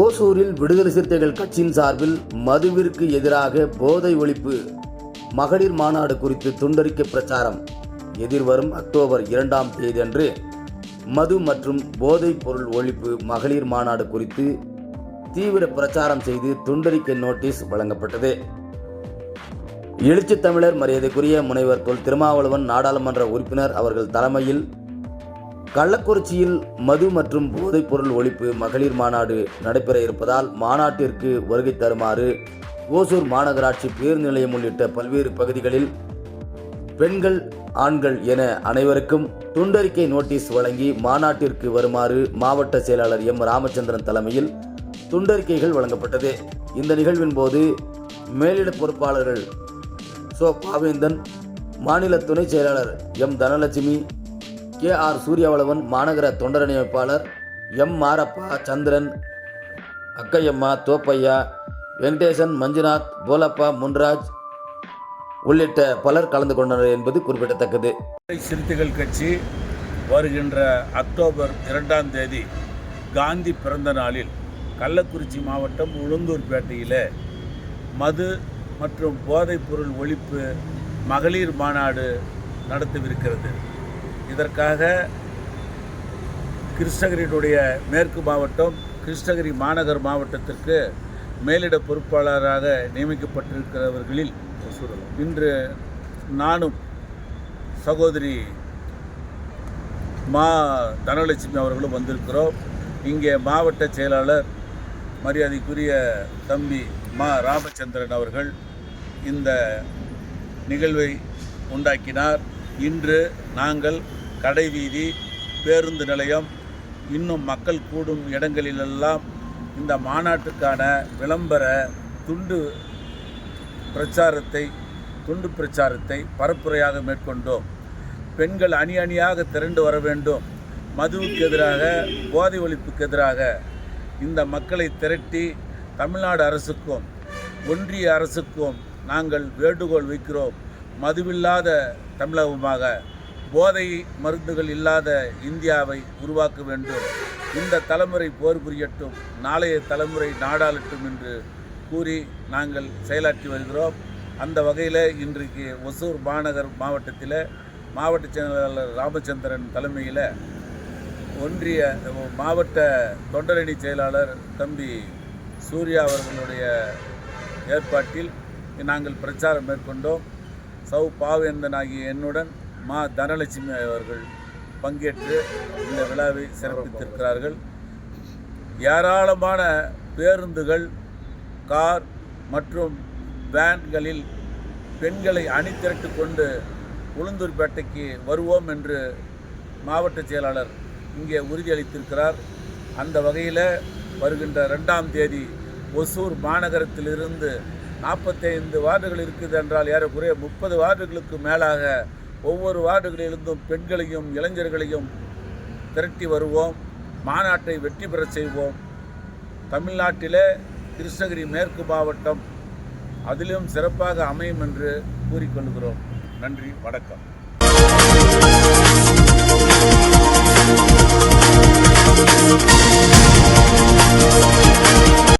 ஓசூரில் விடுதலை சிறுத்தைகள் கட்சியின் சார்பில் மதுவிற்கு எதிராக போதை ஒழிப்பு. மகளிர் மாநாடு குறித்து துண்டறிக்கை பிரச்சாரம். எதிர்வரும் அக்டோபர் இரண்டாம் தேதியன்று மது மற்றும் போதைப் பொருள் ஒழிப்பு மகளிர் மாநாடு குறித்து தீவிர பிரச்சாரம் செய்து துண்டறிக்கை நோட்டீஸ் வழங்கப்பட்டது. எழுச்சித் தமிழர் மரியாதைக்குரிய முனைவர் தொல் திருமாவளவன் நாடாளுமன்ற உறுப்பினர் அவர்கள் தலைமையில் கள்ளக்குறிச்சியில் மது மற்றும் போதைப்பொருள் ஒழிப்பு மகளிர் மாநாடு நடைபெற இருப்பதால் மாநாட்டிற்கு வருகை தருமாறு ஓசூர் மாநகராட்சி பேருந்து நிலையம் உள்ளிட்ட பல்வேறு பகுதிகளில் பெண்கள் ஆண்கள் என அனைவருக்கும் துண்டறிக்கை நோட்டீஸ் வழங்கி மாநாட்டிற்கு வருமாறு மாவட்ட செயலாளர் எம் ராமச்சந்திரன் தலைமையில் துண்டறிக்கைகள் வழங்கப்பட்டது. இந்த நிகழ்வின் போது மேலிட பொறுப்பாளர்கள் சோ பாவேந்தன் மாநில துணை செயலாளர் M Dhanalakshmi K R Suryavalavan மாநகர தொண்டரணியமைப்பாளர் எம் மாரப்பா சந்திரன் அக்கையம்மா தோப்பையா வெங்கடேசன் மஞ்சுநாத் போலப்பா முன்ராஜ் உள்ளிட்ட பலர் கலந்து கொண்டனர் என்பது குறிப்பிடத்தக்கது. சிறுத்தைகள் கட்சி வருகின்ற அக்டோபர் இரண்டாம் தேதி காந்தி பிறந்த நாளில் கள்ளக்குறிச்சி மாவட்டம் உளுந்தூர்பேட்டையில் மது மற்றும் போதைப்பொருள் ஒழிப்பு மகளிர் மாநாடு நடத்தவிருக்கிறது. இதற்காக கிருஷ்ணகிரியினுடைய மேற்கு மாவட்டம் கிருஷ்ணகிரி மாநகர் மாவட்டத்திற்கு மேலிட பொறுப்பாளராக நியமிக்கப்பட்டிருக்கிறவர்களில் இன்று நானும் சகோதரி மா தனலட்சுமி அவர்களும் வந்திருக்கிறோம். இங்கே மாவட்ட செயலாளர் மரியாதைக்குரிய தம்பி மா ராமச்சந்திரன் அவர்கள் இந்த நிகழ்வை உண்டாக்கினார். இன்று நாங்கள் கடைவீதி பேருந்து நிலையம் இன்னும் மக்கள் கூடும் இடங்களிலெல்லாம் இந்த மாநாட்டுக்கான விளம்பர துண்டு பிரச்சாரத்தை துண்டு பிரச்சாரத்தை பரப்புரையாக மேற்கொண்டோம். பெண்கள் அணி அணியாக திரண்டு வர வேண்டும். மதுவுக்கு எதிராக போதை ஒழிப்புக்கு எதிராக இந்த மக்களை திரட்டி தமிழ்நாடு அரசுக்கும் ஒன்றிய அரசுக்கும் நாங்கள் வேண்டுகோள் வைக்கிறோம். மதுவில்லாத தமிழகமாக போதை மருந்துகள் இல்லாத இந்தியாவை உருவாக்க வேண்டும். இந்த தலைமுறை போர் புரியட்டும். நாளைய தலைமுறை நாடாளட்டும் என்று கூறி நாங்கள் செயலாற்றி வருகிறோம். அந்த வகையில் இன்றைக்கு ஒசூர் மாநகர் மாவட்டத்தில் மாவட்ட செயலாளர் ராமச்சந்திரன் தலைமையில் ஒன்றிய மாவட்ட தொண்டரணி செயலாளர் தம்பி சூர்யா அவர்களுடைய ஏற்பாட்டில் நாங்கள் பிரச்சாரம் மேற்கொண்டோம். சௌ பாவேந்தன் ஆகிய என்னுடன் மா தனலட்சுமி அவர்கள் பங்கேற்று இந்த விழாவை சிறப்பித்திருக்கிறார்கள். ஏராளமான பேருந்துகள் கார் மற்றும் வேன்களில் பெண்களை அணிதிரட்டு கொண்டு உளுந்தூர்பேட்டைக்கு வருவோம் என்று மாவட்ட செயலாளர் இங்கே உறுதியளித்திருக்கிறார். அந்த வகையில் வருகின்ற ரெண்டாம் தேதி ஒசூர் மாநகரத்திலிருந்து நாற்பத்தைந்து வார்டுகள் இருக்குது என்றால் ஏறக்குறைய முப்பது வார்டுகளுக்கு மேலாக ஒவ்வொரு வார்டுகளிலிருந்தும் பெண்களையும் இளைஞர்களையும் திரட்டி வருவோம். மாநாட்டை வெற்றி பெற செய்வோம். தமிழ்நாட்டிலே கிருஷ்ணகிரி மேற்கு மாவட்டம் அதிலும் சிறப்பாக அமையும் என்று கூறிக்கொள்கிறோம். நன்றி வணக்கம்.